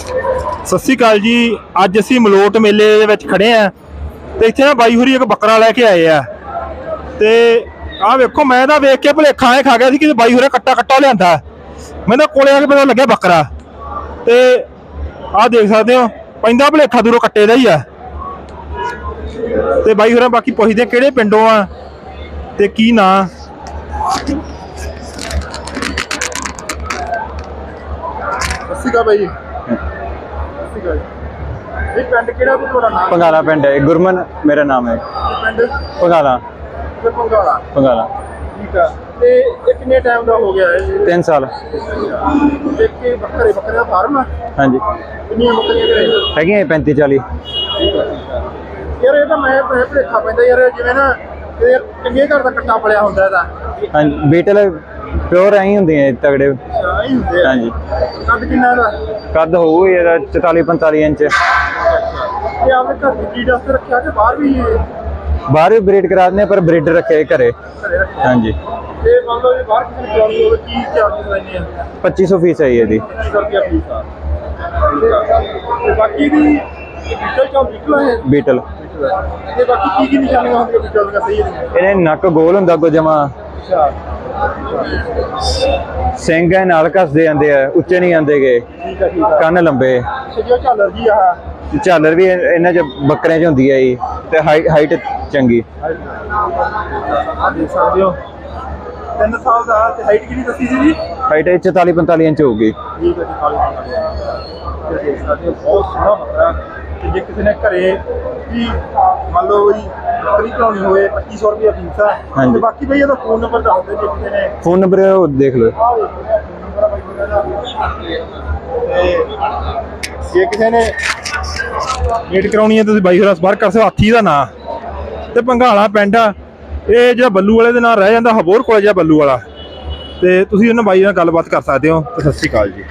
ਸਤਿ ਸ਼੍ਰੀ ਅਕਾਲ ਜੀ। ਅੱਜ ਅਸੀਂ ਮਲੋਟ ਮੇਲੇ ਦੇ ਵਿੱਚ ਖੜੇ ਆ ਤੇ ਇੱਥੇ ਨਾ ਬਾਈ ਹੋਰੀ ਇੱਕ ਬੱਕਰਾ ਲੈ ਕੇ ਆਏ ਆ। ਤੇ ਆਹ ਵੇਖੋ, ਮੈਂ ਤਾਂ ਵੇਖ ਕੇ ਭੁਲੇਖਾ ਇਹ ਖਾ ਗਿਆ ਸੀ ਕਿ ਬਾਈ ਹੋਰੇ ਕੱਟਾ ਕੱਟਾ ਲਿਆਂਦਾ। ਮੈਨੂੰ ਕੋਲੇ ਆ ਕੇ ਪਤਾ ਲੱਗਿਆ ਬੱਕਰਾ। ਤੇ ਆਹ ਦੇਖ ਸਕਦੇ ਹੋ, ਪੈਂਦਾ ਭੁਲੇਖਾ ਦੂਰੋਂ ਕੱਟੇ ਦਾ ਹੀ ਆ। ਤੇ ਬਾਈ ਹੋਰਾਂ ਬਾਕੀ ਪੁੱਛਦੇ ਕਿਹੜੇ ਪਿੰਡੋਂ ਆ ਤੇ ਕੀ ਨਾਂ? ਸਤਿ ਸ਼੍ਰੀ ਅਕਾਲ ਬਾਈ ਸਸਿਕਾ ਇਹ ਪਿੰਡ ਕਿਹੜਾ ਤੇ ਤੁਹਾਡਾ ਨਾਮ? ਪੰਗਾਲਾ ਪਿੰਡ ਹੈ। ਗੁਰਮਨ ਮੇਰਾ ਨਾਮ ਹੈ। ਪਿੰਡ? ਪੰਗਾਲਾ। ਤੇ ਪੰਗਾਲਾ। ਪੰਗਾਲਾ। ਠੀਕ ਆ। ਤੇ ਇਹ ਕਿੰਨੇ ਟਾਈਮ ਦਾ ਹੋ ਗਿਆ ਇਹ? 3 ਸਾਲ। ਦੇਖ ਕੇ ਬੱਕਰੇ ਬੱਕਰੇ ਦਾ ਫਾਰਮ ਆ? ਹਾਂਜੀ। ਕਿੰਨੀਆਂ ਬੱਕਰੀਆਂ ਘਰੇ ਹੈਗੀਆਂ 35 40 ਯਾਰ ਇਹ ਤਾਂ ਮੈਂ ਭੁਲੇਖਾ ਪੈਂਦਾ ਯਾਰ ਜਿਵੇਂ ਨਾ ਇਹ ਚੰਗੇ ਘਰ ਦਾ ਕੱਟਾ ਪਲਿਆ ਹੁੰਦਾ ਇਹਦਾ। ਹਾਂਜੀ ਬੀਟਲ ਪਿਓਰ ਐਂ ਹੀ ਹੁੰਦੀਆਂ ਇਹ ਤਗੜੇ ਆਹੀ ਹੁੰਦੇ ਆ। ਹਾਂਜੀ। ਕੱਦ ਕਿੰਨਾ ਦਾ? ਕੱਦ ਹੋਊ ਇਹਦਾ 44 45 ਇੰਚ। ਇਹ ਆਪਦੇ ਘਰ ਦੀ ਰੱਖਿਆ ਕਿ ਬਾਹਰ ਵੀ ਬਾਹਰ ਵੀ ਬਰੀਡ ਕਰਾ ਦਿੰਦੇ ਆ, ਪਰ ਬਰੀਡਰ ਰੱਖੇ ਘਰੇ। ਹਾਂਜੀ। ਤੇ ਮੰਨ ਲਓ ਵੀ ਬਾਹਰ ਕਿਸੇ ਨੂੰ ਕਰਾਉਣੀ ਹੋਵੇ ਕੀ ਚਾਰਜ ਲੈਣੇ ਆ? 2500 ਫੀਸ ਹੈ ਜੀ ਇਹਦੀ। 25 ਰੁਪਿਆ ਫੀਸ ਆ। ਤੇ ਬਾਕੀ ਦੀ ਵਿਕਲ ਚੋਂ ਵਿਕਲ ਹੈ ਬੀਟਲ। ਤੇ ਬਾਕੀ ਕੀ ਕੀ ਨਿਸ਼ਾਨੀਆਂ ਹੁੰਦੀਆਂ ਵਿਕਲ ਦੀਆਂ? ਸਹੀ ਇਹਨੇ ਨੱਕ ਗੋਲ ਹੁੰਦਾ ਕੋ ਜਮਾ। ਸਿੰਘ ਹੈ ਨਾਲ ਕੱਸਦੇ ਜਾਂਦੇ ਆ ਉੱਚੇ ਨਹੀਂ ਆਂਦੇਗੇ ਠੀਕ ਆ ਠੀਕ ਆ। ਕੰਨ ਲੰਬੇ। ਜੋ ਝਾਲਰ ਜੀ ਆ। ਝਾਲਰ ਵੀ ਇਹ- ਇਹਨਾਂ ਚ ਬੱਕਰਿਆਂ ਚ ਹੁੰਦੀ ਹੈ ਜੀ ਤੇ ਹਾਈਟ ਚੰਗੀ। ਦੇਖ ਸਕਦੇ ਹੋ 3 ਸਾਲ ਦਾ ਤੇ ਹਾਈਟ ਕਿੰਨੀ ਦੱਸੀ ਸੀ ਜੀ? ਹਾਈਟ 44 45 ਇੰਚ ਹੋਊਗੀ। ਠੀਕ ਹੈ ਜੀ ਕਾਲੀ ਤੇ ਦੇਖ ਸਕਦੇ ਹੋ ਬਹੁਤ ਸੋਹਣਾ ਬੱਕਰਾ। ਤੇ ਜੇ ਕਿਸੇ ਨੇ ਘਰੇ ਵੀ ਮੰਨ ਲਓ ਵੀ ਬੱਕਰੀ ਕਰਾਉਣੀ ਹੋਵੇ 2500 ਰੁਪਏ ਫੀਸ ਆ। ਹਾਂਜੀ। ਤੇ ਬਾਕੀ ਬਈ ਇਹਦਾ ਫੋਨ ਨੰਬਰ ਦੱਸ ਦਿਓ ਜੇ ਕਿਸੇ ਨੇ ਫੋਨ ਨੰਬਰ ਉਹ ਦੇਖ ਲਓ। ਆਹ ਵੇਖੋ ਜੀ, phone number ਆ ਬਾਈ ਉਹਨਾਂ ਦਾ। ਤੇ ਜੇ ਕਿਸੇ ਨੇ ਮੀਟ ਕਰਾਉਣੀ ਹੈ ਤੁਸੀਂ ਬਾਈ ਹੋਰਾਂ ਸੰਪਰਕ ਕਰ ਸਕਦੇ ਹੋ ਹਾਥੀ ਦਾ ਨਾਂ। ਤੇ ਪੰਘਾਲਾ ਪਿੰਡ ਆ। ਇਹ ਜਿਹੜਾ ਬੱਲੂ ਵਾਲੇ ਦੇ ਨਾਲ ਰਹਿ ਜਾਂਦਾ ਹਬੋਰ ਕੋਲ ਜਿਹੜਾ ਬੱਲੂ ਵਾਲਾ। ਤੇ ਤੁਸੀਂ ਉਹਨਾਂ ਬਾਈ ਨਾਲ ਗੱਲਬਾਤ ਕਰ ਸਕਦੇ ਹੋ। ਤੇ ਸਤਿ ਸ਼੍ਰੀ ਅਕਾਲ ਜੀ।